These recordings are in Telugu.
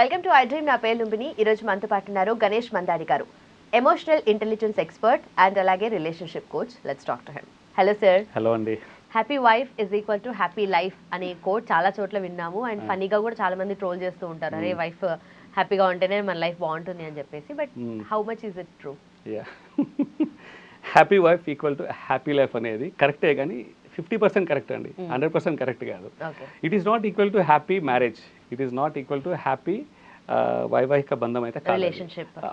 Welcome to I dream. నా పేరు లుంబిని. ఈరోజు మనతో పాటు ఉన్నారు Ganesh Mandadi garu. Emotional intelligence expert and అలాగే relationship coach let's talk to him hello sir hello అండి. Happy wife is equal to happy life అనే కోట్ చాలా చోట్ల విన్నాము. అండ్ ఫనీగా కూడా చాలా మంది ట్రోల్ చేస్తూ ఉంటారు. అరే వైఫ్ హ్యాపీగా ఉంటేనే మన లైఫ్ బాగుంటుంది అని చెప్పేసి. But Hmm. How much is it true yeah happy wife equal to happy life అనేది కరెక్టే కానీ ఫిఫ్టీ పర్సెంట్ కరెక్ట్ అండి. హండ్రెడ్ పర్సెంట్ కరెక్ట్ కాదు. It is not equal to happy marriage it is not equal to happy వైవాహిక బంధం అయితే.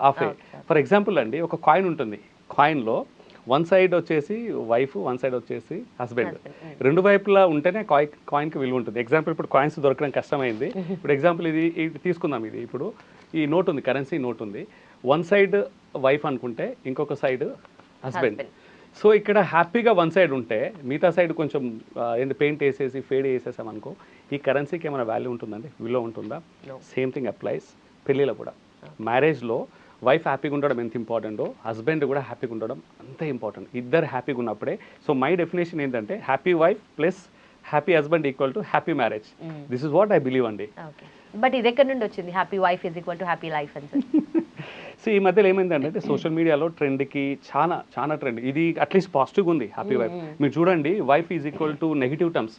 ఆఫ్. ఫర్ ఎగ్జాంపుల్ అండి ఒక కాయిన్ ఉంటుంది. కాయిన్లో వన్ సైడ్ వచ్చేసి వైఫ్ వన్ సైడ్ వచ్చేసి హస్బెండ్ mm. రెండు వైపులా ఉంటేనే కాయిన్ కాయిన్కి విలువ ఉంటుంది. ఎగ్జాంపుల్ ఇప్పుడు కాయిన్స్ దొరకడం కష్టమైంది. ఇప్పుడు ఎగ్జాంపుల్ ఇది ఇది తీసుకుందాం ఇది. ఇప్పుడు ఈ నోట్ ఉంది కరెన్సీ నోట్ ఉంది. వన్ సైడ్ వైఫ్ అనుకుంటే ఇంకొక సైడ్ హస్బెండ్. సో ఇక్కడ హ్యాపీగా వన్ సైడ్ ఉంటే మిగతా సైడ్ కొంచెం ఆ, ఏంటి పెయింట్ వేసేసి ఫేడ్ వేసేసాం అనుకో ఈ కరెన్సీకి ఏమైనా వాల్యూ ఉంటుందండి? విలువ ఉంటుందా. సేమ్ థింగ్ అప్లైస్ పెళ్ళిలో కూడా. మ్యారేజ్లో వైఫ్ హ్యాపీగా ఉండడం ఎంత ఇంపార్టెంటో హస్బెండ్ కూడా హ్యాపీగా ఉండడం అంతే ఇంపార్టెంట్ ఇద్దరు హ్యాపీగా ఉన్నప్పుడే. సో మై డెఫినేషన్ ఏంటంటే happy wife plus happy husband equal to happy marriage. This is what I believe అండి. బట్ ఇది ఎక్కడి నుండి వచ్చింది? Happy wife is equal to happy life అని సో ఈ మధ్యలో ఏమైందంటే సోషల్ మీడియాలో ట్రెండ్కి చాలా చాలా ట్రెండ్. ఇది అట్లీస్ట్ పాజిటివ్గా ఉంది హ్యాపీ వైఫ్. మీరు చూడండి wife is equal to negative terms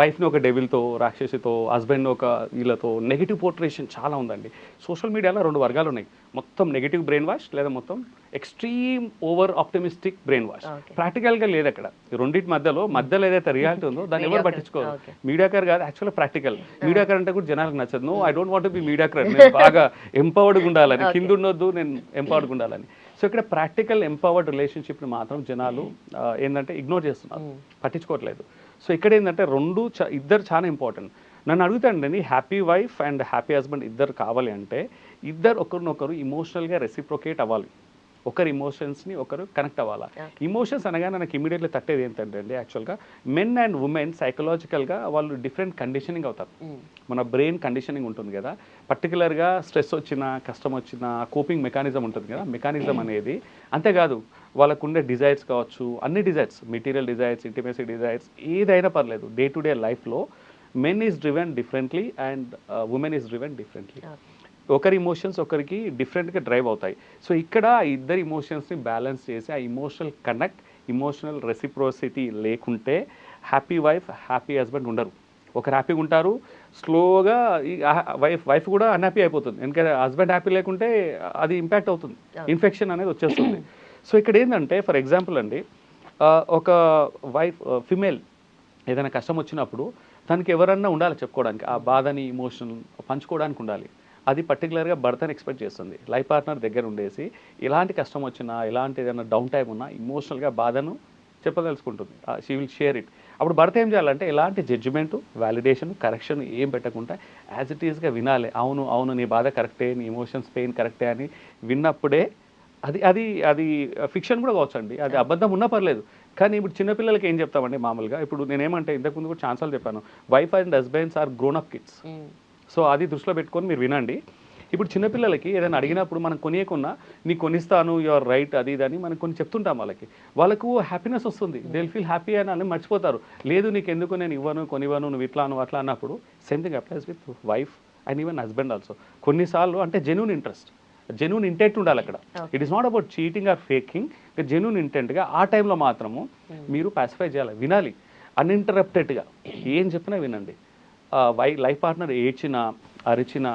వైఫ్ని ఒక డెవిల్తో రాక్షసితో హస్బెండ్ ఒక వీళ్ళతో నెగిటివ్ పోర్ట్రేషన్ చాలా ఉందండి. సోషల్ మీడియాలో రెండు వర్గాలు ఉన్నాయి. మొత్తం నెగిటివ్ బ్రెయిన్ వాష్ లేదా మొత్తం extreme over optimistic brain wash. ప్రాక్టికల్గా లేదు అక్కడ. ఈ రెండింటి మధ్యలో మధ్యలో ఏదైతే రియాలిటీ ఉందో దాన్ని ఎవరు. పట్టించుకోరు. మీడియాకర్ కాదు యాక్చువల్గా ప్రాక్టికల్ మీడియాకర్ అంటే కూడా జనాలకు నచ్చదు. No I don't want be mediocre నేను బాగా ఎంపవర్డ్గా ఉండాలని. కింద ఉండొద్దు నేను ఎంపవర్డ్గా ఉండాలని. సో ఇక్కడ ప్రాక్టికల్ ఎంపవర్డ్ రిలేషన్షిప్ని మాత్రం జనాలు ఆ, ఏంటంటే ఇగ్నోర్ చేస్తున్నారు. పట్టించుకోవట్లేదు. సో ఇక్కడ ఏంటంటే రెండు ఇద్దరు చాలా ఇంపార్టెంట్ నన్ను అడుగుతాండి happy wife and happy husband ఇద్దరు కావాలి అంటే ఇద్దరు ఒకరినొకరు ఇమోషనల్గా రెసిప్రొకేట్ అవ్వాలి. ఒకరి ఇమోషన్స్ని ఒకరు కనెక్ట్ అవ్వాలా? ఇమోషన్స్ అనగానే నాకు ఇమీడియట్లీ తట్టేది ఏంటంటే అండి యాక్చువల్గా మెన్ అండ్ ఉమెన్ సైకలాజికల్గా వాళ్ళు డిఫరెంట్ కండిషనింగ్ అవుతారు. మన బ్రెయిన్ కండిషనింగ్ ఉంటుంది కదా. పర్టికులర్గా స్ట్రెస్ వచ్చినా కష్టం వచ్చినా కోపింగ్ మెకానిజం ఉంటుంది కదా. మెకానిజం అనేది అంతేకాదు వాళ్ళకు ఉండే డిజైర్స్ కావచ్చు అన్ని desires material desires intimacy desires ఏదైనా పర్లేదు. డే టు డే లైఫ్లో men is driven differently and women is driven differently ఒకరి ఇమోషన్స్ ఒకరికి డిఫరెంట్గా డ్రైవ్ అవుతాయి. సో ఇక్కడ ఆ ఇద్దరు ఇమోషన్స్ని బ్యాలెన్స్ చేసి ఆ ఇమోషనల్ కనెక్ట్ ఇమోషనల్ రెసిప్రోసిటీ లేకుంటే హ్యాపీ వైఫ్ హ్యాపీ హస్బెండ్ ఉండరు. ఒకరు హ్యాపీగా ఉంటారు స్లోగా వైఫ్ వైఫ్ కూడా అన్హ్యాపీ అయిపోతుంది. ఎందుకంటే హస్బెండ్ హ్యాపీ లేకుంటే అది ఇంపాక్ట్ అవుతుంది. ఇన్ఫెక్షన్ అనేది వచ్చేస్తుంది. సో ఇక్కడ ఏంటంటే ఫర్ ఎగ్జాంపుల్ అండి ఒక వైఫ్ ఫిమేల్ ఏదైనా కష్టం వచ్చినప్పుడు తనకి ఎవరన్నా ఉండాలి చెప్పుకోవడానికి. ఆ బాధని ఇమోషన్ పంచుకోవడానికి ఉండాలి. అది పర్టికులర్గా భర్తని ఎక్స్పెక్ట్ చేస్తుంది. లైఫ్ పార్ట్నర్ దగ్గర ఉండేసి ఎలాంటి కష్టం వచ్చినా ఎలాంటి ఏదైనా డౌన్ టైం ఉన్నా ఇమోషనల్గా బాధను చెప్పదలుచుకుంటుంది. షీ విల్ షేర్ ఇట్ అప్పుడు భర్త ఏం చేయాలంటే ఎలాంటి జడ్జిమెంట్ వ్యాలిడేషన్ కరెక్షన్ ఏం పెట్టకుండా యాజ్ ఇట్ ఈస్గా వినాలి. అవును అవును నీ బాధ కరెక్టే నీ ఇమోషన్స్ పెయిన్ కరెక్టే అని విన్నప్పుడే అది అది అది ఫిక్షన్ కూడా కావచ్చండి. అది అబద్ధం ఉన్నా పర్లేదు. కానీ ఇప్పుడు చిన్నపిల్లలకి ఏం చెప్తామండి మామూలుగా? ఇప్పుడు నేనేమంటే ఇంతకుముందు కూడా ఛాన్సాలు చెప్పాను. Wife and husbands are grown up kids so అది దృష్టిలో పెట్టుకొని మీరు వినండి. ఇప్పుడు చిన్నపిల్లలకి ఏదైనా అడిగినప్పుడు మనం కొనియకున్నా నీ కొనిస్తాను యువర్ రైట్ అది ఇది అని మనం కొన్ని చెప్తుంటాం వాళ్ళకి. వాళ్ళకు హ్యాపీనెస్ వస్తుంది. దే ఫీల్ హ్యాపీ అని అని మర్చిపోతారు. లేదు నీకు ఎందుకు నేను ఇవ్వను కొనివ్వను నువ్వు ఇట్లా నువ్వు అట్లా అన్నప్పుడు same thing applies with wife and even husband also కొన్నిసార్లు అంటే జెన్యున్ ఇంట్రెస్ట్ జెన్యున్ ఇంటెంట్ ఉండాలి అక్కడ. It is not about cheating or faking genuine ఇంటెంట్గా ఆ టైంలో మాత్రము మీరు పాసిఫై చేయాలి. వినాలి. అన్ఇంటరప్టెడ్గా ఏం చెప్పినా వినండి. వై లైఫ్ పార్ట్నర్ ఏడ్చిన అరిచిన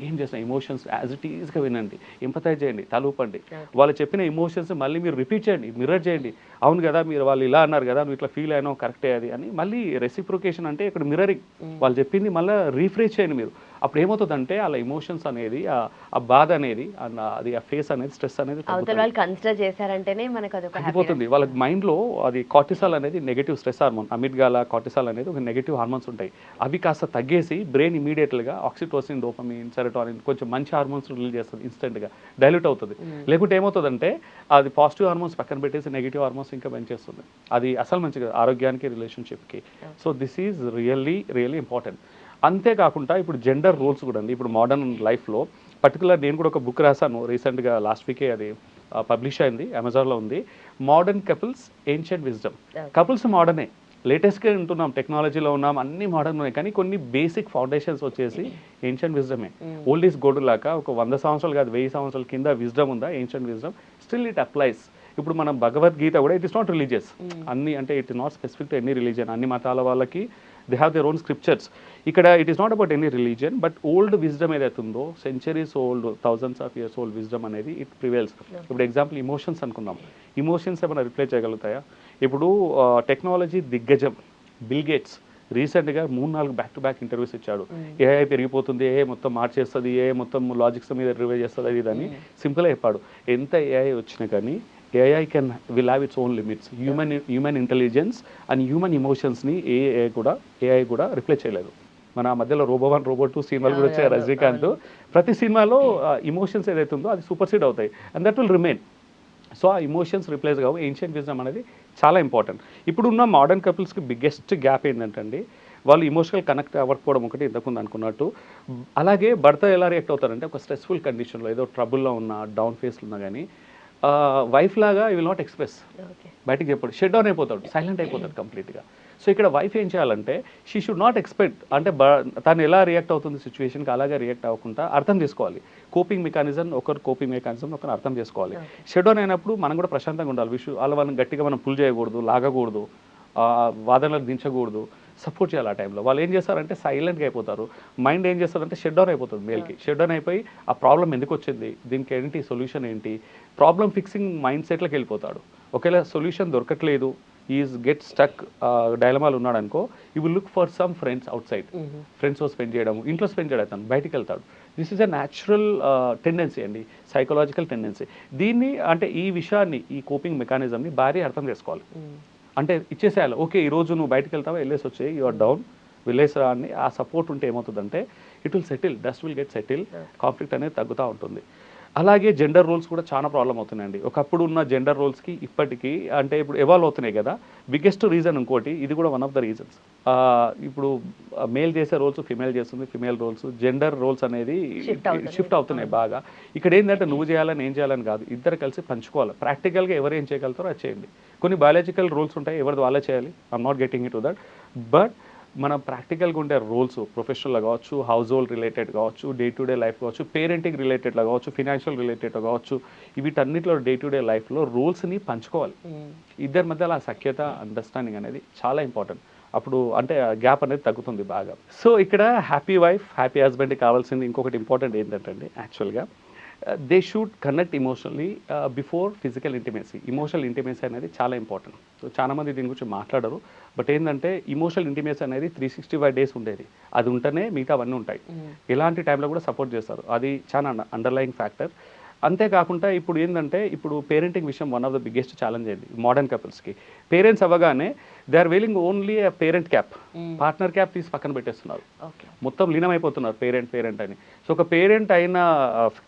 ఏం చేసిన ఎమోషన్స్ యాజ్ ఇట్ ఈస్గా వినండి. ఎంపతైజ్ చేయండి తలూపండి. వాళ్ళు చెప్పిన ఎమోషన్స్ మళ్ళీ మీరు రిపీట్ చేయండి మిర్రర్ చేయండి. అవును కదా మీరు వాళ్ళు ఇలా అన్నారు కదా నువ్వు ఇట్లా ఫీల్ అయినావు కరెక్టే అది అని మళ్ళీ రెసిప్రొకేషన్ అంటే ఇక్కడ మిర్రరింగ్ వాళ్ళు చెప్పింది మళ్ళీ రీఫ్రెష్ చేయండి మీరు. అప్పుడు ఏమవుతుందంటే వాళ్ళ ఎమోషన్స్ అనేది ఆ- బాధ అనేది అది ఆ ఫేస్ అనేది స్ట్రెస్ అనేది కన్సిడర్ చేశారంటేనే మనకు తగ్గిపోతుంది వాళ్ళ మైండ్లో అది కార్టిసాల్ అనేది negative stress hormone amygdala cortisol అనేది ఒక నెగటివ్ హార్మోన్స్ ఉంటాయి. అవి కాస్త తగ్గేసి బ్రెయిన్ ఇమీడియట్గా ఆక్సిటోసిన్ డోపమిన్ సెరటోనిన్ కొంచెం మంచి హార్మోన్స్ రిలీజ్ చేస్తుంది ఇన్స్టెంట్గా డైల్యూట్ అవుతుంది. లేకుంటే ఏమవుతుందంటే అది పాజిటివ్ హార్మోన్స్ పక్కన పెట్టేసి నెగిటివ్ హార్మోన్స్ ఇంకా పెంచేస్తుంది. అది అసలు మంచిగా ఆరోగ్యానికి రిలేషన్షిప్కి so this is really really important అంతేకాకుండా ఇప్పుడు జెండర్ రోల్స్ కూడా అండి. ఇప్పుడు మోడర్న్ లైఫ్లో పర్టికులర్ నేను కూడా ఒక బుక్ రాశాను రీసెంట్గా లాస్ట్ వీకే అది పబ్లిష్ అయింది అమెజాన్లో ఉంది. Modern couples ancient wisdom couples మోడర్నే లేటెస్ట్గా ఉంటున్నాం టెక్నాలజీలో ఉన్నాం అన్ని మోడర్న్ ఉన్నాయి. కానీ కొన్ని బేసిక్ ఫౌండేషన్స్ వచ్చేసి ఏన్షియంట్ విజ్డమే ఓల్డ్ ఈస్ గోల్డ్ లాగా ఒక వంద సంవత్సరాలు కాదు వెయ్యి సంవత్సరాల కింద విజ్డమ్ ఉందా ancient wisdom still it applies ఇప్పుడు మనం భగవద్గీత కూడా ఇట్ ఇస్ నాట్ రిలీజియస్ అన్ని అంటే it is not specific to any religion అన్ని మతాల వాళ్ళకి they have their own scriptures ఇక్కడ it is not about any religion but old wisdom ఏదైతే ఉందో centuries old thousands of years old wisdom అనేది ఇట్ ప్రివేల్స్ ఇప్పుడు ఎగ్జాంపుల్ ఇమోషన్స్ అనుకుందాం. ఇమోషన్స్ ఏమైనా రిప్లై చేయగలుగుతాయా? ఇప్పుడు టెక్నాలజీ దిగ్గజం. బిల్ గేట్స్ రీసెంట్గా మూడు నాలుగు బ్యాక్ టు బ్యాక్ ఇంటర్వ్యూస్ ఇచ్చాడు ఏఐ పెరిగిపోతుంది ఏ మొత్తం మార్చేస్తుంది ఏ మొత్తం లాజిక్స్ మీద రివైజ్ చేస్తుంది అది ఇదని సింపుల్గా చెప్పాడు. ఎంత ఏఐ వచ్చినా కానీ AI can will have its own limits human human intelligence and human ఇమోషన్స్ని AI కూడా ఏఐ కూడా రిప్లై చేయలేదు. మన మధ్యలో రోబో వన్ రోబో టూ సినిమాలు కూడా వచ్చాయి రజనీకాంత్. ప్రతి సినిమాలో ఇమోషన్స్ ఏదైతే ఉందో అది సూపర్ సీడ్ అవుతాయి. And that will remain so ఆ ఇమోషన్స్ రిప్లేస్ కావు. ఏన్షియంట్ విజన్ అనేది చాలా ఇంపార్టెంట్ ఇప్పుడున్న మోడర్న్ కపుల్స్కి బిగ్గెస్ట్ గ్యాప్ ఏంటంటే వాళ్ళు ఇమోషనల్ కనెక్ట్ అవ్వకపోవడం ఒకటి ఇంతకుముందు అనుకున్నట్టు. అలాగే భర్త ఎలా రియాక్ట్ అవుతారంటే ఒక స్ట్రెస్ఫుల్ కండిషన్లో ఏదో ట్రబుల్లో ఉన్న డౌన్ ఫేస్లో ఉన్నా కానీ వైఫ్ లాగా ఈ విల్ నాట్ ఎక్స్ప్రెస్ బయటికి చెప్పాడు. షట్ డౌన్ అయిపోతాడు. సైలెంట్ అయిపోతాడు కంప్లీట్గా సో ఇక్కడ వైఫ్ ఏం చేయాలంటే షీ షుడ్ నాట్ ఎక్స్పెక్ట్ అంటే బ- తను ఎలా రియాక్ట్ అవుతుంది సిచ్యువేషన్కి అలాగే రియాక్ట్ అవ్వకుండా అర్థం చేసుకోవాలి. కోపింగ్ మెకానిజం ఒకరు కోపింగ్ మెకానిజం ఒకరు అర్థం చేసుకోవాలి. షట్ డౌన్ అయినప్పుడు మనం కూడా ప్రశాంతంగా ఉండాలి. విషయం వాళ్ళ వాళ్ళని గట్టిగా మనం పుల్ చేయకూడదు లాగకూడదు వాదనలకు దించకూడదు. సపోర్ట్ చేయాలి ఆ టైంలో. వాళ్ళు ఏం చేస్తారంటే సైలెంట్గా అయిపోతారు. మైండ్ ఏం చేస్తారంటే షట్ డౌన్ అయిపోతుంది మేల్కి. షట్ డౌన్ అయిపోయి ఆ ప్రాబ్లం ఎందుకు వచ్చింది? దీనికి ఏంటి సొల్యూషన్ ఏంటి? ప్రాబ్లం ఫిక్సింగ్ మైండ్ సెట్లోకి వెళ్ళిపోతాడు. ఒకవేళ సొల్యూషన్ దొరకట్లేదు ఈజ్ గెట్ స్టక్ డైలమాలు ఉన్నాడు అనుకో you will look for some friends outside ఫ్రెండ్స్తో స్పెండ్ చేయడం ఇంట్లో స్పెండ్ చేయడం తను బయటికి వెళ్తాడు. This is a natural tendency అండి. సైకలాజికల్ టెండెన్సీ దీన్ని అంటే ఈ విషయాన్ని ఈ కోపింగ్ మెకానిజంని భార్య అర్థం చేసుకోవాలి. అంటే ఇచ్చేసేయాలి. ఓకే ఈరోజు నువ్వు బయటకు వెళ్తావా? వెళ్ళేసి వచ్చే యు ఆర్ డౌన్ వెళ్ళేసి రా అని ఆ సపోర్ట్ ఉంటే ఏమవుతుందంటే it will settle dust will get settle conflict అనేది తగ్గుతూ ఉంటుంది. అలాగే జెండర్ రోల్స్ కూడా చాలా ప్రాబ్లం అవుతున్నాయండి. ఒకప్పుడు ఉన్న జెండర్ రోల్స్కి ఇప్పటికీ అంటే ఇప్పుడు ఎవాల్వ్ అవుతున్నాయి కదా. బిగ్గెస్ట్ రీజన్ ఇంకోటి ఇది కూడా వన్ ఆఫ్ ద రీజన్స్ ఇప్పుడు మేల్ చేసే రోల్స్ ఫిమేల్ చేస్తుంది ఫిమేల్ రోల్స్ జెండర్ రోల్స్ అనేది. షిఫ్ట్ అవుతున్నాయి. బాగా. ఇక్కడ ఏంటంటే నువ్వు చేయాలని ఏం చేయాలని కాదు. ఇద్దరు కలిసి పంచుకోవాలి. ప్రాక్టికల్గా ఎవరు ఏం చేయగలుగుతారో అది చేయండి. కొన్ని బయాలజికల్ రూల్స్ ఉంటాయి ఎవరిది వాళ్ళే చేయాలి. I'm not getting it to that but మనం ప్రాక్టికల్గా ఉండే రోల్స్ ప్రొఫెషనల్ కావచ్చు హౌస్ హోల్డ్ రిలేటెడ్ కావచ్చు డే టు డే లైఫ్ కావచ్చు పేరెంటింగ్ రిలేటెడ్లో కావచ్చు ఫినాన్షియల్ రిలేటెడ్ కావచ్చు వీటన్నిటిలో డే టు డే లైఫ్లో రోల్స్ని పంచుకోవాలి. ఇద్దరి మధ్యలో ఆ సఖ్యత అండర్స్టాండింగ్ అనేది చాలా ఇంపార్టెంట్ అప్పుడు అంటే గ్యాప్ అనేది తగ్గుతుంది బాగా. సో ఇక్కడ హ్యాపీ వైఫ్ హ్యాపీ హస్బెండ్కి కావాల్సింది ఇంకొకటి ఇంపార్టెంట్ ఏంటంటే యాక్చువల్గా they should connect emotionally before physical intimacy emotional intimacy అనేది చాలా ఇంపార్టెంట్ సో చాలా మంది దీని గురించి మాట్లాడరు. బట్ ఏంటంటే ఇమోషనల్ ఇంటిమేసీ అనేది త్రీ సిక్స్టీ ఫైవ్ డేస్ ఉండేది. అది ఉంటేనే మిగతా అవన్నీ ఉంటాయి ఇలాంటి టైంలో కూడా సపోర్ట్ చేస్తారు. అది చాలా అండర్లయింగ్ ఫ్యాక్టర్ అంతేకాకుండా ఇప్పుడు ఏంటంటే ఇప్పుడు పేరెంటింగ్ విషయం one of the biggest challenge అయింది మోడర్న్ కపుల్స్కి పేరెంట్స్ అవ్వగానే they are wearing only parent cap partner cap తీసి పక్కన పెట్టేస్తున్నారు. మొత్తం లీనమైపోతున్నారు పేరెంట్ పేరెంట్ అని. సో ఒక పేరెంట్ అయిన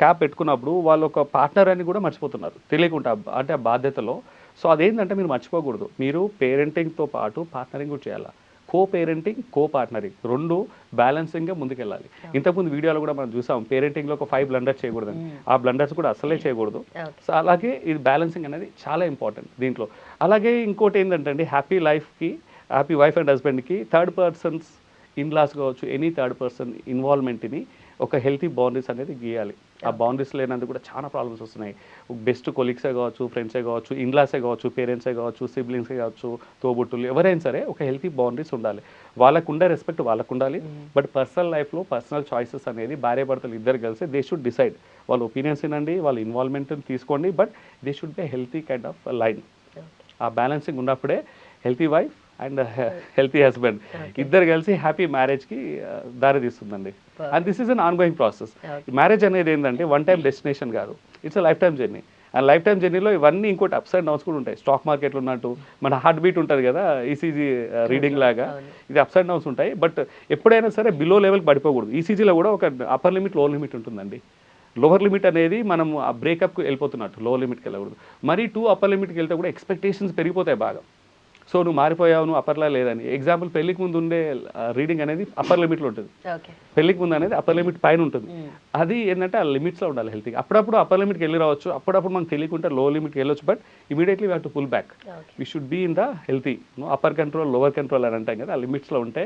క్యాప్ పెట్టుకున్నప్పుడు వాళ్ళు ఒక పార్ట్నర్ అని కూడా మర్చిపోతున్నారు. తెలియకుండా అంటే ఆ బాధ్యతలో. సో అదేంటంటే మీరు మర్చిపోకూడదు. మీరు పేరెంటింగ్తో పాటు పార్ట్నరింగ్ కూడా చేయాలి? కో పేరెంటింగ్ కో పార్ట్నరింగ్ రెండు బ్యాలెన్సింగ్గా ముందుకెళ్ళాలి. ఇంతకుముందు వీడియోలో కూడా మనం చూసాం పేరెంటింగ్లో ఒక ఫైవ్ బ్లండర్స్ చేయకూడదని. ఆ బ్లండర్స్ కూడా అసలే చేయకూడదు. సో అలాగే ఇది బ్యాలెన్సింగ్ అనేది చాలా ఇంపార్టెంట్ దీంట్లో. అలాగే ఇంకోటి ఏంటంటే అండి హ్యాపీ లైఫ్కి హ్యాపీ వైఫ్ అండ్ హస్బెండ్కి థర్డ్ పర్సన్స్ ఇన్లాస్ కావచ్చు ఎనీ థర్డ్ పర్సన్ ఇన్వాల్వ్మెంట్ని ఒక హెల్తీ బౌండరీస్ అనేది గీయాలి. ఆ బౌండరీస్ లేనందుకు కూడా చాలా ప్రాబ్లమ్స్ వస్తున్నాయి. బెస్ట్ కొలీగ్సే కావచ్చు ఫ్రెండ్సే కావచ్చు ఇన్లాసే కావచ్చు పేరెంట్సే కావచ్చు సిబ్లింగ్సే కావచ్చు తోబుట్టులు ఎవరైనా సరే ఒక హెల్తీ బౌండరీస్ ఉండాలి. వాళ్ళకు ఉండే రెస్పెక్ట్ వాళ్ళకు ఉండాలి బట్ పర్సనల్ లైఫ్లో పర్సనల్ చాయిసెస్ అనేది భార్య భర్తలు ఇద్దరు కలిసి దే షుడ్ డిసైడ్ వాళ్ళ ఒపీనియన్స్ వినండి వాళ్ళ ఇన్వాల్వ్మెంట్ తీసుకోండి but they should be healthy kind of line ఆ బ్యాలెన్సింగ్ ఉన్నప్పుడే healthy wife and healthy husband. ఇద్దరు కలిసి హ్యాపీ మ్యారేజ్కి దారి తీస్తుందండి. And this is an ongoing process marriage అనేది ఏంటంటే వన్ టైం డెస్టినేషన్ కాదు. It's a lifetime journey. And lifetime జర్నీలో ఇవన్నీ ఇంకోటి అప్స్ అండ్ డౌన్స్ కూడా ఉంటాయి. స్టాక్ మార్కెట్లో ఉన్నట్టు మన హార్ట్ బీట్ ఉంటుంది కదా ఈసీజీ రీడింగ్ లాగా. ఇది అప్స్ అండ్ డౌన్స్ ఉంటాయి. బట్ ఎప్పుడైనా సరే బిలో లెవెల్కి పడిపోకూడదు. ఈసీజీలో కూడా ఒక అప్పర్ లిమిట్ లోవర్ లిమిట్ ఉంటుందండి. లోవర్ లిమిట్ అనేది మనం ఆ బ్రేకప్కి వెళ్ళిపోతున్నట్టు లోవర్ లిమిట్కి వెళ్ళకూడదు. మరి టూ అప్పర్ లిమిట్కి వెళ్తే కూడా ఎక్స్పెక్టేషన్స్ పెరిగిపోతాయి బాగా. సో నువ్వు మారిపోయావు నువ్వు అప్పర్లా లేదని. ఎగ్జాంపుల్ పెళ్ళికి ముందు ఉండే రీడింగ్ అనేది అప్పర్ లిమిట్లో ఉంటుంది. పెళ్ళికి ముందు అనేది అప్పర్ లిమిట్ పైన ఉంటుంది. అది ఏంటంటే ఆ లిమిట్స్లో ఉండాలి హెల్తీగా అప్పుడప్పుడు అప్పర్ లిమిట్కి వెళ్ళి రావచ్చు. అప్పుడప్పుడు మనకు తెలియకుంటే లో లిమిట్కి వెళ్ళొచ్చు. But immediately we to pull back we should be in the healthy upper control lower control అని అంటాం కదా ఆ లిమిట్స్లో ఉంటే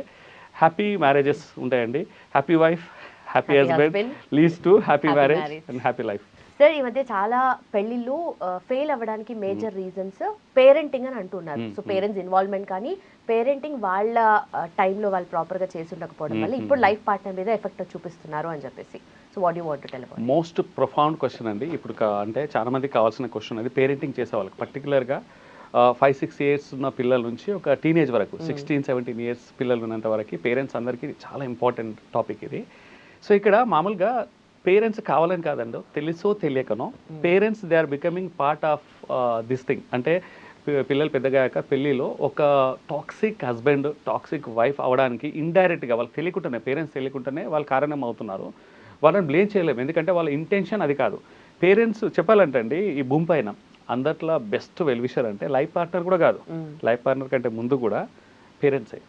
హ్యాపీ మ్యారేజెస్ ఉంటాయండి. Happy wife happy husband. Leads to happy marriage. And happy life sir ఈ మధ్య చాలా పెళ్ళిళ్ళు ఫెయిల్ అవ్వడానికి మేజర్ రీజన్స్ పేరెంటింగ్ అని అంటున్నారు. Hmm, సో పేరెంట్స్ ఇన్వాల్వ్మెంట్ కానీ పేరెంటింగ్ వాళ్ళ టైంలో వాళ్ళు ప్రాపర్గా చేసి ఉండకపోవడం వల్ల Hmm, ఇప్పుడు hmm. లైఫ్ పార్ట్నర్ మీద ఎఫెక్ట్ చూపిస్తున్నారు అని చెప్పేసి. So what you want tell most profound question అండి. ఇప్పుడు అంటే చాలా మందికి కావాల్సిన క్వశ్చన్ అది పేరెంటింగ్ చేసే వాళ్ళకి. పర్టికులర్గా ఫైవ్ సిక్స్ ఇయర్స్ ఉన్న పిల్లల నుంచి ఒక టీనేజ్ వరకు సిక్స్టీన్ సెవెంటీన్ ఇయర్స్ పిల్లలు ఉన్నంత వరకు పేరెంట్స్ అందరికీ చాలా ఇంపార్టెంట్ టాపిక్ ఇది. సో ఇక్కడ మామూలుగా పేరెంట్స్ కావాలని కాదండి తెలుసో తెలియకనో parents they are becoming part of this thing. అంటే పిల్లలు పెద్దగాక పెళ్ళిలో ఒక టాక్సిక్ హస్బెండ్ టాక్సిక్ వైఫ్ అవడానికి ఇండైరెక్ట్గా వాళ్ళకి తెలియకుండానే పేరెంట్స్ తెలియకుండానే వాళ్ళు కారణం అవుతున్నారు వాళ్ళని బ్లేమ్ చేయలేము ఎందుకంటే వాళ్ళ ఇంటెన్షన్ అది కాదు. పేరెంట్స్ చెప్పాలంటే అండి ఈ భూమి పైన అందట్లో బెస్ట్ వెల్విషర్ అంటే లైఫ్ పార్ట్నర్ కూడా కాదు. లైఫ్ పార్ట్నర్ కంటే ముందు కూడా పేరెంట్సే.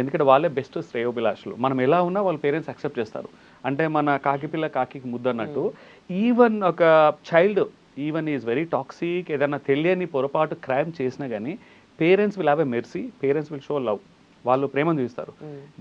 ఎందుకంటే వాళ్ళే బెస్ట్ శ్రేయోభిలాషులు. మనం ఎలా ఉన్నా వాళ్ళ పేరెంట్స్ యాక్సెప్ట్ చేస్తారు. అంటే మన కాకి పిల్ల కాకి ముద్దు అన్నట్టు ఈవెన్ ఒక child even is very toxic ఏదైనా తెలియని పొరపాటు క్రైమ్ చేసినా కానీ parents will have a mercy parents will show love వాళ్ళు ప్రేమను చూపిస్తారు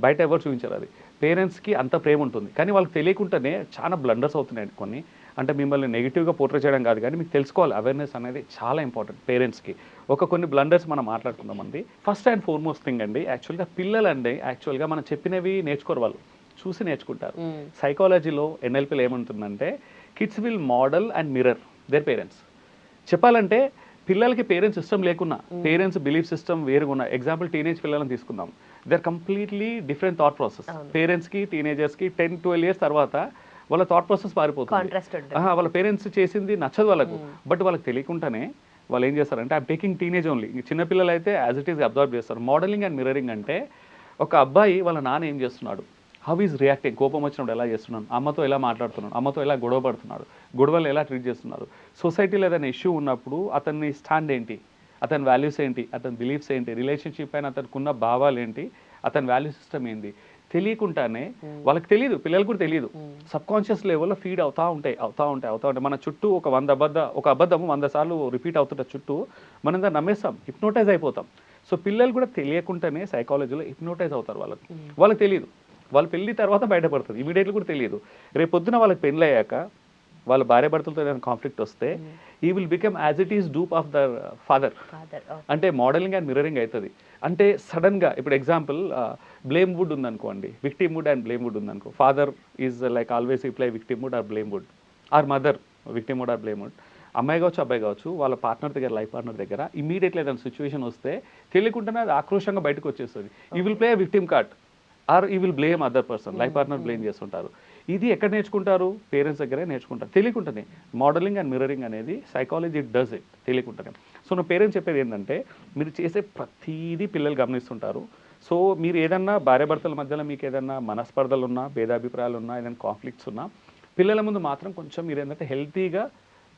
బయట ఎవరు చూపించారు అది. పేరెంట్స్కి అంత ప్రేమ ఉంటుంది. కానీ వాళ్ళకి తెలియకుండానే చాలా బ్లండర్స్ అవుతున్నాయి కొన్ని. అంటే మిమ్మల్ని నెగిటివ్గా పోర్ట్రే చేయడం కాదు కానీ మీకు తెలుసుకోవాలి అవేర్నెస్ అనేది చాలా ఇంపార్టెంట్ పేరెంట్స్కి ఒక కొన్ని బ్లండర్స్ మనం మాట్లాడుకుందాం అండి. ఫస్ట్ అండ్ ఫార్మోస్ట్ థింగ్ అండి యాక్చువల్గా పిల్లలండి యాక్చువల్గా మనం చెప్పినవి నేర్చుకోరు వాళ్ళు. చూసి నేర్చుకుంటారు. సైకాలజీలో ఎన్ఎల్పీలో ఏముంటుందంటే kids will model and mirror their parents చెప్పాలంటే పిల్లలకి పేరెంట్స్ సిస్టమ్ లేకున్నా పేరెంట్స్ బిలీఫ్ సిస్టమ్ వేరుగున్నా ఎగ్జాంపుల్ టీనేజ్ పిల్లలను తీసుకుందాం. They are completely different thought process. పేరెంట్స్కి టీనేజర్స్కి టెన్ ట్వెల్వ్ ఇయర్స్ తర్వాత వాళ్ళ థాట్ ప్రాసెస్ మారిపోతుంది. వాళ్ళ పేరెంట్స్ చేసింది నచ్చదు వాళ్ళకు. బట్ వాళ్ళకి తెలియకుండానే వాళ్ళు ఏం చేస్తారంటే ఐమ్ టేకింగ్ టీనేజ్ ఓన్లీ చిన్నపిల్లలు అయితే యాజ్ ఇట్ ఈస్ అబ్జర్వ్ చేస్తారు. మోడలింగ్ అండ్ మిరరింగ్ అంటే ఒక అబ్బాయి వాళ్ళ నాన్న ఏం చేస్తున్నాడు? హౌ ఈజ్ రియాక్టింగ్ కోపం వచ్చినప్పుడు ఎలా చేస్తున్నాడు? అమ్మతో ఎలా మాట్లాడుతున్నాడు? అమ్మతో ఎలా గొడవ పడుతున్నాడు? గొడవలు ఎలా ట్రీట్ చేస్తున్నారు సొసైటీలో ఏదైనా ఇష్యూ ఉన్నప్పుడు అతని స్టాండ్ ఏంటి? అతని వాల్యూస్ ఏంటి? అతని బిలీఫ్స్ ఏంటి? రిలేషన్షిప్ పైన అతనికి ఉన్న భావాలు ఏంటి? అతని వాల్యూ సిస్టమ్ ఏంటి తెలియకుండానే వాళ్ళకి తెలియదు పిల్లలకు కూడా తెలియదు సబ్ కాన్షియస్ లెవెల్లో ఫీడ్ అవుతా ఉంటాయి అవుతా ఉంటాయి అవుతా ఉంటాయి. మన చుట్టూ ఒక వంద అబద్ధ ఒక అబద్ధం వంద సార్లు రిపీట్ అవుతుంటే చుట్టూ మనం దాన్ని నమ్మేస్తాం హిప్నోటైజ్ అయిపోతాం. సో పిల్లలు కూడా తెలియకుండానే సైకాలజీలో హిప్నోటైజ్ అవుతారు వాళ్ళకి. వాళ్ళకి తెలియదు వాళ్ళ పెళ్ళి తర్వాత బయటపడుతుంది. ఇమీడియట్లీ కూడా తెలియదు రేపు పొద్దున వాళ్ళకి పెళ్ళి అయ్యాక వాళ్ళ భార్య భర్తలతో ఏదైనా కాన్ఫ్లిక్ట్ వస్తే he will become as it is dupe of their father అంటే మోడలింగ్ అండ్ మిరరింగ్ అవుతుంది అంటే సడన్గా ఇప్పుడు ఎగ్జాంపుల్ బ్లేమ్ వుడ్ ఉందనుకోండి victim mood and blame mood ఉందనుకో father is like always reply victim mood or blame mood or mother victim mood or blame mood అమ్మాయి కావచ్చు అబ్బాయి కావచ్చు వాళ్ళ పార్ట్నర్ దగ్గర లైఫ్ పార్ట్నర్ దగ్గర ఇమీడియట్లీ ఏదైనా సిచ్యువేషన్ వస్తే తెలియకుండానే అది ఆక్రోషంగా బయటకు వచ్చేస్తుంది. He will play victim card or he will blame other person life partner blame చేస్తుంటారు. ఇది ఎక్కడ నేర్చుకుంటారు? పేరెంట్స్ దగ్గరే నేర్చుకుంటారు. తెలియకుంటుంది మోడలింగ్ అండ్ మిరరింగ్ అనేది సైకాలజీ డస్ ఇట్ తెలియకుంటుంది సో నా పేరెంట్స్ చెప్పేది ఏంటంటే మీరు చేసే ప్రతిదీ పిల్లలు గమనిస్తుంటారు. సో మీరు ఏదన్నా భార్యాభర్తల మధ్యలో మీకు ఏదన్నా మనస్పర్ధలు ఉన్నా భేదాభిప్రాయాలు ఉన్నా ఏదైనా కాన్ఫ్లిక్ట్స్ ఉన్నా పిల్లల ముందు మాత్రం కొంచెం మీరు ఏంటంటే హెల్తీగా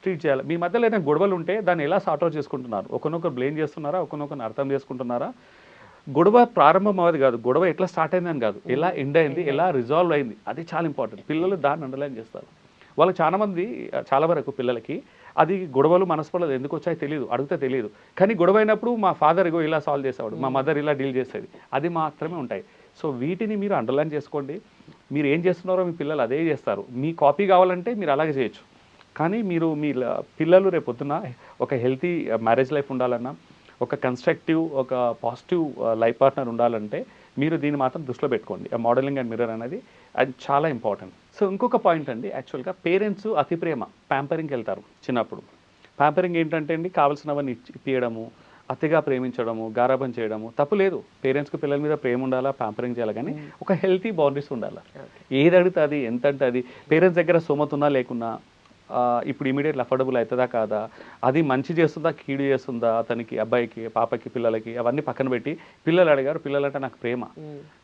ట్రీట్ చేయాలి. మీ మధ్యలో ఏదైనా గొడవలు ఉంటే దాన్ని ఎలా సార్ట్అవుట్ చేసుకుంటున్నారు? ఒకరినొకరు బ్లేమ్ చేస్తున్నారా? ఒకనొకరిని అర్థం చేసుకుంటున్నారా? గొడవ ప్రారంభం అవ్వదు కాదు గొడవ ఎట్లా స్టార్ట్ అయిందని కాదు. ఎలా ఎండ్ అయింది ఎలా రిజాల్వ్ అయింది అది చాలా ఇంపార్టెంట్ పిల్లలు దాన్ని అండర్లైన్ చేస్తారు. వాళ్ళకి చాలా మంది చాలా వరకు పిల్లలకి అది గొడవలు మనస్పర్ధలు ఎందుకు వచ్చాయో తెలియదు అడిగితే తెలియదు కానీ గొడవ అయినప్పుడు మా ఫాదర్ ఇగో ఇలా సాల్వ్ చేసేవాడు మా మదర్ ఇలా డీల్ చేసేది. అది మాత్రమే ఉంటాయి. సో వీటిని మీరు అండర్లైన్ చేసుకోండి. మీరు ఏం చేస్తున్నారో మీ పిల్లలు అదే చేస్తారు. మీ కాపీ కావాలంటే మీరు అలాగే చేయొచ్చు. కానీ మీరు మీ పిల్లలు రేపు పొద్దున ఒక హెల్తీ మ్యారేజ్ లైఫ్ ఉండాలన్నా ఒక కన్స్ట్రక్టివ్ ఒక పాజిటివ్ లైఫ్ పార్ట్నర్ ఉండాలంటే మీరు దీన్ని మాత్రం దృష్టిలో పెట్టుకోండి. ఆ మోడలింగ్ అండ్ మిర్రర్ అనేది అది చాలా ఇంపార్టెంట్ సో ఇంకొక పాయింట్ అండి యాక్చువల్గా పేరెంట్స్ అతి ప్రేమ ప్యాంపరింగ్కి వెళ్తారు చిన్నప్పుడు. ప్యాంపరింగ్ ఏంటంటే అండి కావాల్సినవన్నీ ఇప్పియడము అతిగా ప్రేమించడము గారాబం చేయడము తప్పు లేదు. పేరెంట్స్కి పిల్లల మీద ప్రేమ ఉండాలా ప్యాంపరింగ్ చేయాలి? కానీ ఒక హెల్తీ బౌండరీస్ ఉండాలి? ఏది అడిగితే అది ఎంత అంటే అది. పేరెంట్స్ దగ్గర సోమత ఉన్నా లేకున్నా ఇప్పుడు ఇమీడియట్లీ అఫోర్డబుల్ అవుతుందా కాదా? అది మంచి చేస్తుందా కీడు చేస్తుందా? అతనికి అబ్బాయికి పాపకి పిల్లలకి అవన్నీ పక్కన పెట్టి పిల్లలు అడిగారు. పిల్లలంటే నాకు ప్రేమ.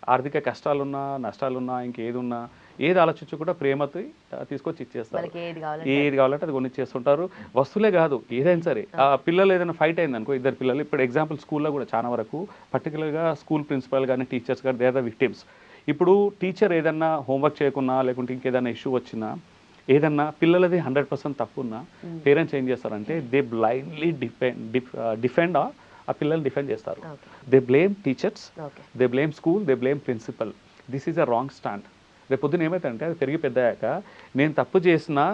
ఆర్థిక కష్టాలున్నా నష్టాలున్నా ఇంకేదున్నా ఏది ఆలోచించకుండా ప్రేమతో తీసుకొచ్చి ఇచ్చేస్తారు. ఏది కావాలంటే ఏది కావాలంటే అది కొనిచ్చేస్తుంటారు. వస్తువులే కాదు ఏదైనా సరే. ఆ. పిల్లలు ఏదైనా ఫైట్ అయింది అనుకో ఇద్దరు పిల్లలు ఇప్పుడు ఎగ్జాంపుల్ స్కూల్లో కూడా చాలా వరకు పర్టికులర్గా స్కూల్ ప్రిన్సిపల్ కానీ టీచర్స్ కానీ దే ఆర్ ద విక్టిమ్స్ ఇప్పుడు టీచర్ ఏదన్నా హోంవర్క్ చేయకున్నా లేకుంటే ఇంకేదైనా ఇష్యూ వచ్చినా ఏదన్నా పిల్లలది హండ్రెడ్ పర్సెంట్ తప్పున్నా పేరెంట్స్ ఏం చేస్తారంటే దే బ్లైండ్లీ డిపెండ్ డిఫెండ్ ఆ పిల్లలు డిఫెండ్ చేస్తారు. They blame teachers they blame school they blame principal this is a wrong stand రేపు పొద్దున ఏమైతుందంటే అది పెరిగి పెద్దయ్యాక నేను తప్పు చేసినా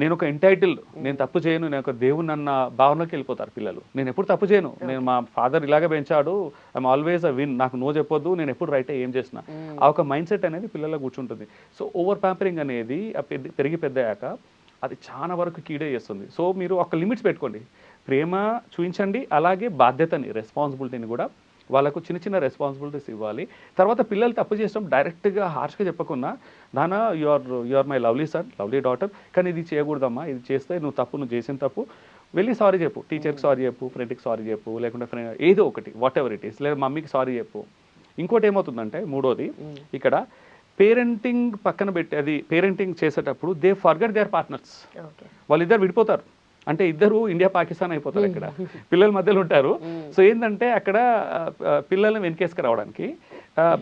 నేను ఒక ఎంటైటిల్ నేను తప్పు చేయను నేను ఒక దేవుని అన్న భావనలోకి వెళ్ళిపోతారు పిల్లలు. నేను ఎప్పుడు తప్పు చేయను. నేను మా ఫాదర్ ఇలాగే పెంచాడు. ఐమ్ ఆల్వేస్ అ విన్ నాకు నో చెప్పొద్దు. నేను ఎప్పుడు రైట్ ఏం చేసిన. ఆ ఒక మైండ్ సెట్ అనేది పిల్లల్లో కూర్చుంటుంది. సో ఓవర్ ప్యాంపరింగ్ అనేది పెరిగి పెద్దయ్యాక అది చాలా వరకు కీడే చేస్తుంది. సో మీరు ఒక లిమిట్స్ పెట్టుకోండి. ప్రేమ చూపించండి అలాగే బాధ్యతని రెస్పాన్సిబిలిటీని కూడా వాళ్ళకు చిన్న చిన్న రెస్పాన్సిబిలిటీస్ ఇవ్వాలి. తర్వాత పిల్లలు తప్పు చేసినాం డైరెక్ట్గా హార్ష్గా చెప్పకుండా నాన్న you are you are my lovely son lovely daughter కానీ ఇది చేయకూడదమ్మా ఇది చేస్తే నువ్వు తప్పు నువ్వు చేసిన తప్పు వెళ్ళి సారీ చెప్పు. టీచర్కి సారీ చెప్పు ఫ్రెండ్కి సారీ చెప్పు లేకుంటే ఫ్రెండ్ ఏదో ఒకటి వాట్ ఎవర్ ఇట్ ఈస్ లేదా మమ్మీకి సారీ చెప్పు. ఇంకోటి ఏమవుతుందంటే మూడోది ఇక్కడ పేరెంటింగ్ పక్కన పెట్టి అది పేరెంటింగ్ చేసేటప్పుడు దే ఫర్గట్ దేర్ పార్ట్నర్స్ వాళ్ళిద్దరు విడిపోతారు. అంటే ఇద్దరు ఇండియా పాకిస్తాన్ అయిపోతారు ఇక్కడ పిల్లల మధ్యలో ఉంటారు. సో ఏంటంటే అక్కడ పిల్లల్ని వెనకేసుకు రావడానికి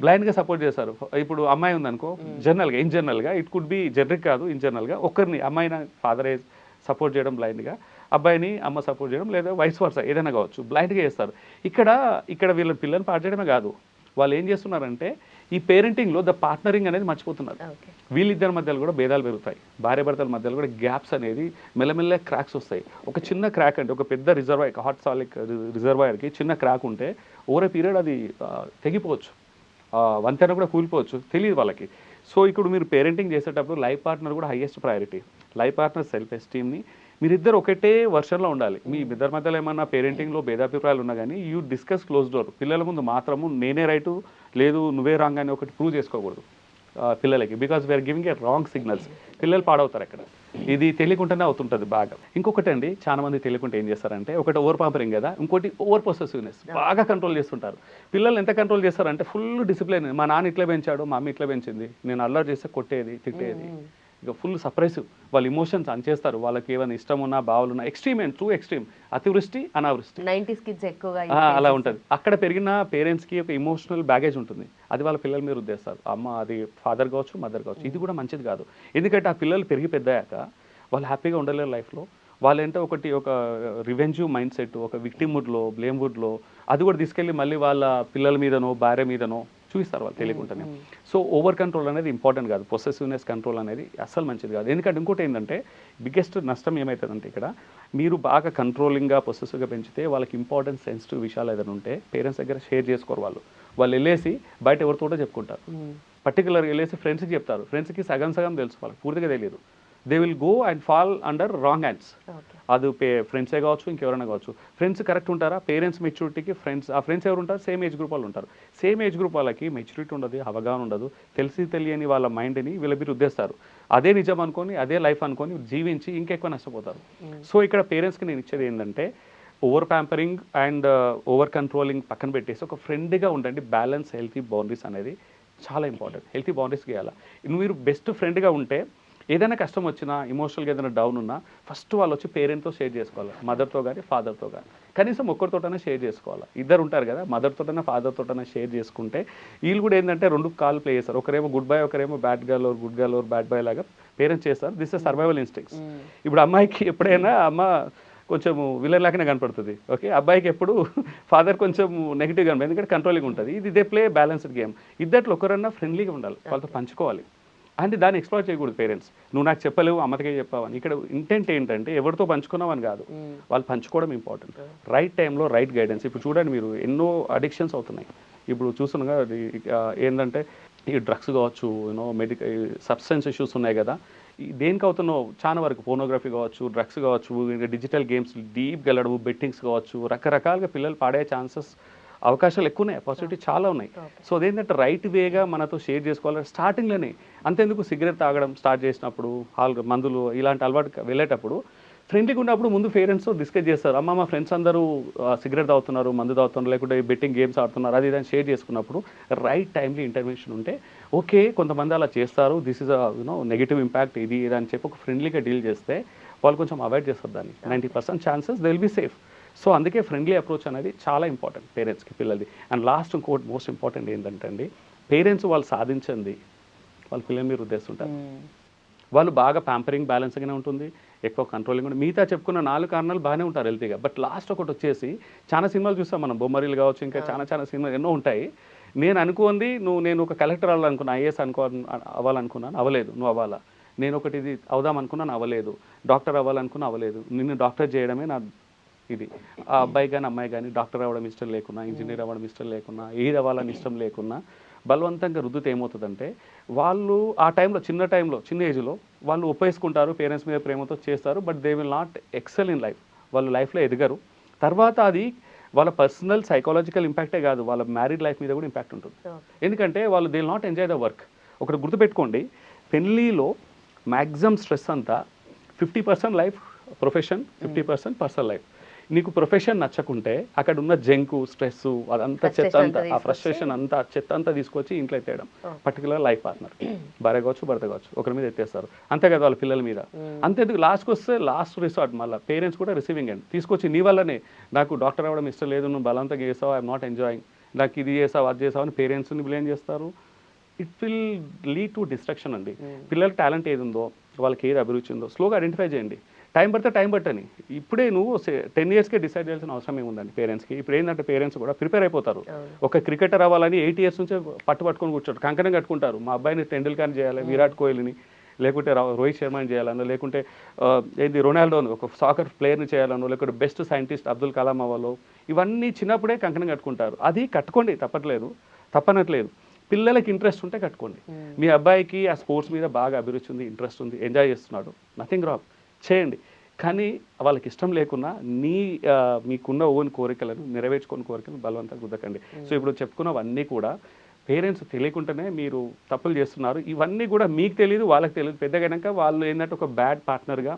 బ్లైండ్గా సపోర్ట్ చేస్తారు. ఇప్పుడు అమ్మాయి ఉందనుకో జనరల్గా ఇన్ జనరల్గా ఇట్ కుడ్ బి జనరిక్ కాదు ఇన్ జనరల్గా ఒకరిని అమ్మాయిని ఫాదరే సపోర్ట్ చేయడం బ్లైండ్గా అబ్బాయిని అమ్మ సపోర్ట్ చేయడం లేదా వైస్ వర్స ఏదైనా కావచ్చు బ్లైండ్గా చేస్తారు. ఇక్కడ ఇక్కడ వీళ్ళ పిల్లల్ని పాటు చేయడమే కాదు. వాళ్ళు ఏం చేస్తున్నారంటే ఈ పేరెంటింగ్లో ద పార్ట్నరింగ్ అనేది మర్చిపోతున్నారు. వీళ్ళిద్దరి మధ్యలో కూడా భేదాలు పెరుగుతాయి. భార్య భర్తల మధ్యలో కూడా గ్యాప్స్ అనేది మెల్లమెల్ల క్రాక్స్ వస్తాయి. ఒక చిన్న క్రాక్ అంటే ఒక పెద్ద రిజర్వాయర్ హాట్ సాలిక్ రిజర్వాయర్కి చిన్న క్రాక్ ఉంటే ఓవర్ పీరియడ్ అది తెగిపోవచ్చు. వంతెన కూడా కూలిపోవచ్చు. తెలియదు వాళ్ళకి. సో ఇప్పుడు మీరు పేరెంటింగ్ చేసేటప్పుడు లైఫ్ పార్ట్నర్ కూడా highest priority. Life partner self ఎస్టీమ్ని మీరిద్దరు ఒకటే వర్షన్లో ఉండాలి. మీ ఇద్దరి మధ్యలో ఏమన్నా పేరెంటింగ్లో భేదాభిప్రాయాలు ఉన్నా కానీ యూ డిస్కస్ క్లోజ్ డోర్. పిల్లల ముందు మాత్రము నేనే రైటు లేదు నువ్వే రాంగ్ అని ఒకటి ప్రూవ్ చేసుకోకూడదు పిల్లలకి. Because we're giving a wrong signals పిల్లలు పాడవుతారు అక్కడ. ఇది తెలియకుండానే అవుతుంటుంది బాగా. ఇంకొకటి అండి చాలా మంది తెలియకుండా ఏం చేస్తారంటే ఒకటి ఓవర్ పాంపరింగ్ కదా ఇంకోటి ఓవర్ పొసెసివ్నెస్ బాగా కంట్రోల్ చేస్తుంటారు. పిల్లలు ఎంత కంట్రోల్ చేస్తారంటే ఫుల్ డిసిప్లిన్ మా నాన్న ఇట్లా పెంచాడు మా అమ్మ ఇట్లా పెంచింది. నేను అల్లరి చేస్తే కొట్టేది తిట్టేది. ఇక ఫుల్ సప్రెసివ్ వాళ్ళ ఇమోషన్స్ అంచేస్తారు వాళ్ళకి ఏమైనా ఇష్టం ఉన్నా బావులున్నా ఎక్స్ట్రీమ్ అండ్ ట్రూ ఎక్స్ట్రీమ్ అతివృష్టి అనావృష్టి. నైంటీస్ కిడ్స్ ఎక్కువగా అలా ఉంటుంది. అక్కడ పెరిగిన పేరెంట్స్కి ఒక ఇమోషనల్ బ్యాగేజ్ ఉంటుంది. అది వాళ్ళ పిల్లల మీద రుద్దేస్తారు. అమ్మ అది ఫాదర్ కావచ్చు మదర్ కావచ్చు. ఇది కూడా మంచిది కాదు. ఎందుకంటే ఆ పిల్లలు పెరిగి పెద్దయ్యాక వాళ్ళు హ్యాపీగా ఉండలేరు లైఫ్లో. వాళ్ళంటే ఒకటి ఒక రివెంజ్ మైండ్ సెట్ ఒక విక్టిమ్ వుడ్లో బ్లేమ్ వుడ్లో అది కూడా తీసుకెళ్ళి మళ్ళీ వాళ్ళ పిల్లల మీదనో భార్య మీదనో చూపిస్తారు వాళ్ళు తెలియకుండానే. సో ఓవర్ కంట్రోల్ అనేది ఇంపార్టెంట్ కాదు. పొసెసివ్నెస్ కంట్రోల్ అనేది అస్సలు మంచిది కాదు. ఎందుకంటే ఇంకోటి ఏంటంటే బిగ్గెస్ట్ నష్టం ఏమవుతుందంటే ఇక్కడ మీరు బాగా కంట్రోలింగ్గా పొసెసివ్గా పెంచితే వాళ్ళకి ఇంపార్టెంట్ సెన్సిటివ్ విషయాలు ఏదైనా ఉంటే పేరెంట్స్ దగ్గర షేర్ చేసుకోరు వాళ్ళు. వాళ్ళు వెళ్ళేసి బయట ఎవరితోటో చెప్పుకుంటారు. పర్టికులర్గా వెళ్ళేసి ఫ్రెండ్స్కి చెప్తారు. ఫ్రెండ్స్కి సగం సగం తెలుసు వాళ్ళకి. పూర్తిగా తెలియదు they will go and fall under wrong hands అది పే ఫ్రెండ్సే కావచ్చు ఇంకెవరైనా కావచ్చు. ఫ్రెండ్స్ కరెక్ట్ ఉంటారా? పేరెంట్స్ మెచ్యూరిటీకి ఫ్రెండ్స్ ఆ ఫ్రెండ్స్ ఎవరు ఉంటారు? సేమ్ ఏజ్ గ్రూప్ వాళ్ళు ఉంటారు. సేమ్ ఏజ్ గ్రూప్ వాళ్ళకి మెచ్యూరిటీ ఉండదు అవగాహన ఉండదు. తెలిసి తెలియని వాళ్ళ మైండ్ని వీళ్ళ మీరు ఉద్దేస్తారు అదే నిజం అనుకొని అదే లైఫ్ అనుకొని జీవించి ఇంకెక్కువ నష్టపోతారు. సో ఇక్కడ పేరెంట్స్కి నేను ఇచ్చేది ఏంటంటే over pampering and over controlling పక్కన పెట్టేసి ఒక ఫ్రెండ్గా ఉండండి. బ్యాలెన్స్ హెల్తీ బౌండరీస్ అనేది చాలా ఇంపార్టెంట్ హెల్తీ బౌండరీస్ గీయాలి. మీరు బెస్ట్ ఫ్రెండ్గా ఉంటే ఏదైనా కష్టం వచ్చినా ఇమోషనల్గా ఏదైనా డౌన్ ఉన్నా ఫస్ట్ వాళ్ళు వచ్చి పేరెంట్తో షేర్ చేసుకోవాలి. మదర్తో కానీ ఫాదర్తో కానీ కనీసం ఒక్కరితోటనే షేర్ చేసుకోవాలి. ఇద్దరు ఉంటారు కదా మదర్తోటనే ఫాదర్తోటనే షేర్ చేసుకుంటే వీళ్ళు కూడా ఏంటంటే రెండు కాల్ ప్లే చేస్తారు. ఒకరేమో గుడ్ బై ఒకరేమో bad girl or good girl or bad boy లాగా పేరెంట్స్ చేస్తారు. దిస్ ఇస్ సర్వైవల్ ఇన్స్టింగ్స్ ఇప్పుడు అమ్మాయికి ఎప్పుడైనా అమ్మ కొంచెం విలన్ లాగానే కనపడుతుంది. ఓకే అబ్బాయికి ఎప్పుడు ఫాదర్ కొంచెం నెగిటివ్ కనపడుతుంది. ఎందుకంటే కంట్రోలింగ్ ఉంటుంది. ఇది ఇదే ప్లే బ్యాలెన్స్డ్ గేమ్ ఇద్దట్లో ఒకరన్నా ఫ్రెండ్లీగా ఉండాలి. వాళ్ళతో పంచుకోవాలి. అంటే దాన్ని ఎక్స్ప్లోర్ చేయకూడదు పేరెంట్స్. నువ్వు నాకు చెప్పలేవు అమ్మతకే చెప్పావని ఇక్కడ ఇంటెంట్ ఏంటంటే ఎవరితో పంచుకున్నావని కాదు. వాళ్ళు పంచుకోవడం ఇంపార్టెంట్ రైట్ టైంలో రైట్ గైడెన్స్ ఇప్పుడు చూడండి మీరు ఎన్నో అడిక్షన్స్ అవుతున్నాయి. ఇప్పుడు ఆ, ఏంటంటే ఈ డ్రగ్స్ కావచ్చు యూనో మెడికల్ సబ్స్టెన్స్ ఇష్యూస్ ఉన్నాయి కదా. దేనికి అవుతున్నావు చాలా వరకు ఫోనోగ్రఫీ కావచ్చు డ్రగ్స్ కావచ్చు డిజిటల్ గేమ్స్ డీప్ వెళ్ళడము బెట్టింగ్స్ కావచ్చు రకరకాలుగా పిల్లలు పాడే ఛాన్సెస్ అవకాశాలు ఎక్కువ ఉన్నాయి పాసిబిలిటీ చాలా ఉన్నాయి. సో అదేంటంటే రైట్ వేగా మనతో షేర్ చేసుకోవాలి స్టార్టింగ్లోనే అంతెందుకు సిగరెట్ తాగడం స్టార్ట్ చేసినప్పుడు హాల్ మందులు ఇలాంటి అలవాటు వెళ్ళేటప్పుడు ఫ్రెండ్లీగా ఉన్నప్పుడు ముందు పేరెంట్స్తో డిస్కస్ చేస్తారు. అమ్మ మా ఫ్రెండ్స్ అందరూ సిగరెట్ తాగుతున్నారు మందు తాగుతున్నారు లేకుంటే బెట్టింగ్ గేమ్స్ ఆడుతున్నారు అది ఇదని షేర్ చేసుకున్నప్పుడు రైట్ టైంలో ఇంటర్వెన్షన్ ఉంటే ఓకే కొంతమంది అలా చేస్తారు this is you know negative impact ఇది ఇది అని చెప్పి ఒక ఫ్రెండ్లీగా డీల్ చేస్తే వాళ్ళు కొంచెం అవాయిడ్ చేస్తారు దాన్ని. Ninety percent chances they will be safe so అందుకే ఫ్రెండ్లీ అప్రోచ్ అనేది చాలా ఇంపార్టెంట్ పేరెంట్స్కి పిల్లలది. అండ్ లాస్ట్ ఇంకోటి మోస్ట్ ఇంపార్టెంట్ ఏంటంటే అండి పేరెంట్స్ వాళ్ళు సాధించింది వాళ్ళ పిల్లల మీద రుద్దేస్తుంటారు వాళ్ళు బాగా ప్యాంపరింగ్ బ్యాలెన్స్గానే ఉంటుంది ఎక్కువ కంట్రోలింగ్ ఉంటుంది మిగతా చెప్పుకున్న నాలుగు కారణాలు బాగానే ఉంటారు హెల్తీగా బట్ లాస్ట్ ఒకటి వచ్చేసి చాలా సినిమాలు చూస్తాం మనం బొమ్మరీలు కావచ్చు ఇంకా చాలా చాలా సినిమాలు ఎన్నో ఉంటాయి. నేను అనుకుంది నువ్వు నేను ఒక కలెక్టర్ అవ్వాలనుకున్నా ఐఏఎస్ అనుకో అవ్వాలనుకున్నాను అవ్వలేదు నువ్వు అవ్వాలా. నేను ఒకటి ఇది అవుదాం అనుకున్నాను అవ్వలేదు. డాక్టర్ అవ్వాలనుకున్నా అవ్వలేదు. నిన్ను డాక్టర్ చేయడమే నా ఇది. ఆ అబ్బాయి కానీ అమ్మాయి కానీ డాక్టర్ అవ్వడం ఇష్టం లేకున్నా ఇంజనీర్ అవ్వడం ఇష్టం లేకున్నా ఏది అవ్వాలని ఇష్టం లేకున్నా బలవంతంగా రుద్దుతే ఏమవుతుందంటే వాళ్ళు ఆ టైంలో చిన్న టైంలో చిన్న ఏజ్లో వాళ్ళు ఒప్పేసుకుంటారు పేరెంట్స్ మీద ప్రేమతో చేస్తారు but they will not excel in life. వాళ్ళు లైఫ్లో ఎదగరు. తర్వాత అది వాళ్ళ పర్సనల్ సైకాలజికల్ ఇంపాక్టే కాదు వాళ్ళ మ్యారీడ్ లైఫ్ మీద కూడా ఇంపాక్ట్ ఉంటుంది. ఎందుకంటే వాళ్ళు they not enjoy the work. ఒకటి గుర్తుపెట్టుకోండి పెళ్ళిలో మ్యాక్సిమం స్ట్రెస్ అంతా fifty percent life profession fifty percent personal life. నీకు ప్రొఫెషన్ నచ్చకుంటే అక్కడ ఉన్న జంకు స్ట్రెస్ అదంతా చెత్త అంతా ఆ ఫ్రస్ట్రేషన్ అంతా చెత్త అంతా తీసుకొచ్చి ఇంట్లో ఎత్తేయడం. పర్టికులర్ లైఫ్ పార్ట్నర్ భార్య కావచ్చు భర్త కావచ్చు ఒకరి మీద ఎత్తేస్తారు. అంతే కదా వాళ్ళ పిల్లల మీద. అంతేందుకు లాస్ట్కి వస్తే లాస్ట్ రిసార్ట్ మళ్ళీ పేరెంట్స్ కూడా రిసీవింగ్ అండ్ తీసుకొచ్చి నీ వల్లనే. నాకు డాక్టర్ అవ్వడం ఇష్టం లేదు నువ్వు బలవంతంగా చేసావు? ఐఎమ్ నాట్ ఎంజాయింగ్ నాకు ఇది చేసావు అది చేసావు అని పేరెంట్స్ని బ్లేమ్ చేస్తారు. It will lead to destruction అండి. పిల్లలకి టాలెంట్ ఏది ఉందో వాళ్ళకి ఏది అభిరుచి ఉందో స్లోగా ఐడెంటిఫై చేయండి. టైం పడితే టైం పట్టని. ఇప్పుడే నువ్వు టెన్ ఇయర్స్కే డిసైడ్ చేయాల్సిన అవసరం ఏముందండి పేరెంట్స్కి ఇప్పుడు ఏంటంటే పేరెంట్స్ కూడా ప్రిపేర్ అయిపోతారు. ఒక క్రికెటర్ అవ్వాలని ఎయిట్ ఇయర్స్ నుంచే పట్టు పట్టుకొని కూర్చోరు. కంకణం కట్టుకుంటారు. మా అబ్బాయిని టెండూల్కర్ చేయాలి విరాట్ కోహ్లీని లేకుంటే రోహిత్ శర్మని చేయాలనో లేకుంటే ఏంది రొనాల్డోని ఒక సాకర్ ప్లేయర్ని చేయాలనో లేకుంటే బెస్ట్ సైంటిస్ట్ అబ్దుల్ కలాం అవ్వాలో ఇవన్నీ చిన్నప్పుడే కంకణం కట్టుకుంటారు. అది కట్టుకోండి తప్పట్లేదు తప్పనట్లేదు. పిల్లలకి ఇంట్రెస్ట్ ఉంటే కట్టుకోండి. మీ అబ్బాయికి ఆ స్పోర్ట్స్ మీద బాగా అభిరుచి ఉంది ఇంట్రెస్ట్ ఉంది ఎంజాయ్ చేస్తున్నాడు. నథింగ్ రాంగ్ చేయండి. కానీ వాళ్ళకి ఇష్టం లేకున్నా నీ మీకున్న ఓన్ కోరికలను నెరవేర్చుకొని కోరికలను బలవంతంగా కుదకండి సో ఇప్పుడు చెప్పుకున్నవన్నీ కూడా పేరెంట్స్ తెలియకుండానే మీరు తప్పులు చేస్తున్నారు. ఇవన్నీ కూడా మీకు తెలియదు వాళ్ళకి తెలియదు పెద్దగైనాక వాళ్ళు ఏంటంటే ఒక బ్యాడ్ పార్ట్నర్గా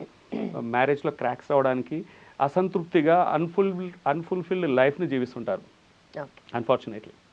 మ్యారేజ్లో క్రాక్స్ రావడానికి అసంతృప్తిగా అన్ఫుల్ అన్ఫుల్ఫిల్డ్ లైఫ్ని జీవిస్తుంటారు. Okay.